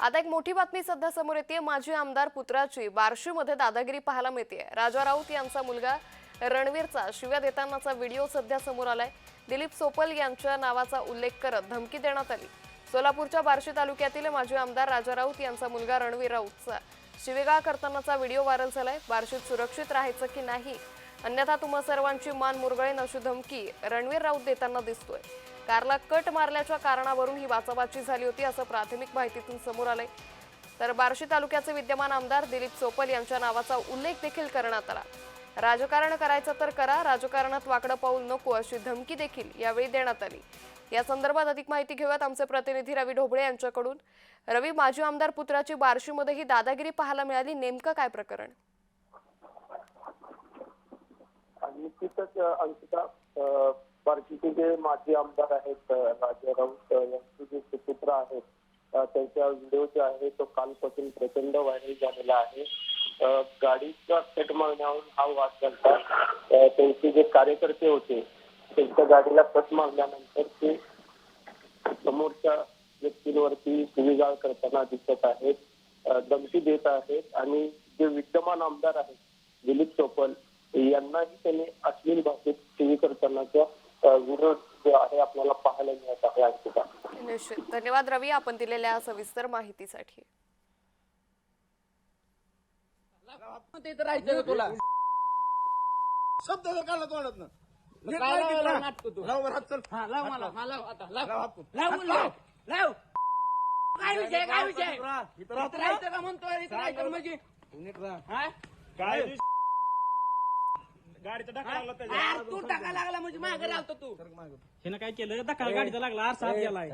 आता एक मोठी बातमी सध्या समोर येते माजी आमदार पुत्राची बार्शीमध्ये दादागिरी पाहायला मिळते राजा राऊत यांचा मुलगा रणवीरचा शिव्या देतानाचा व्हिडिओ सध्या समोर आलाय. दिलीप सोपल यांच्या नावाचा उल्लेख करत धमकी देण्यात आली. सोलापूरच्या बार्शी तालुक्यातील माजी आमदार राजा राऊत यांचा मुलगा रणवीर राऊतचा शिवेगाळ करतानाचा व्हिडिओ व्हायरल झालाय. बार्शीत सुरक्षित राहायचं की नाही? अन्यथा तुम्हा सर्वांची मान मुरगळेन अशी धमकी रणवीर राऊत देताना दिसतोय. कारला कट मारल्याच्या कारणावरून ही वाचावाची झाली होती असं प्राथमिक माहितीतून समोर आलंय. तर बार्शी तालुक्याचे विद्यमान आमदार दिलीप सोपल यांच्या नावाचा उल्लेख देखील करण्यात आला. राजकारण करायचं तर करा राजकारणात वाकडं पाऊल नको अशी धमकी देखील यावेळी देण्यात आली. या संदर्भात अधिक माहिती घेऊयात आमचे प्रतिनिधी रवी ढोबळे यांच्याकडून. रवी माजी आमदार पुत्राची बार्शीमध्ये ही दादागिरी पाहायला मिळाली. नेमकं काय प्रकरण? निश्चितच अंकिता अ, जे माजी आमदार आहेत राजा राऊत यांचे जे सुपुत्र आहेत त्यांचा व्हिडिओ जो आहे तो कालपासून प्रचंड व्हायरल झालेला आहे. गाडीचा कट मारण्यावरून हा वाद झाला. त्यांचे जे कार्यकर्ते होते त्यांच्या गाडीला कट मारल्यानंतर ते समोरच्या व्यक्तींवरती शिवीगाळ करताना दिसत आहेत धमकी देत आहेत आणि जे विद्यमान आमदार आहेत दिलीप चोपल यांनाही त्यांनी अश्लील भाषेत टीव्ही करतानाचा अ, व्हिडिओ जो आहे आपल्याला पाहायला मिळत आहे अंकिता निश्चित धन्यवाद रवी आपण दिलेल्या सविस्तर माहितीसाठी. तुला? शब्द जर काढला तोंडात आता लाव. काय विषय काय विषय? राहायचं का म्हणतोय? इथं राहायचं म्हणजे? काय गाडीचा टाका लागला त्याच्या. तू टाका लागला म्हणजे मागे राहतो तू. मागं. हिनं काय केलं? दखल गाडीचा लागला. आरसा गेलाय.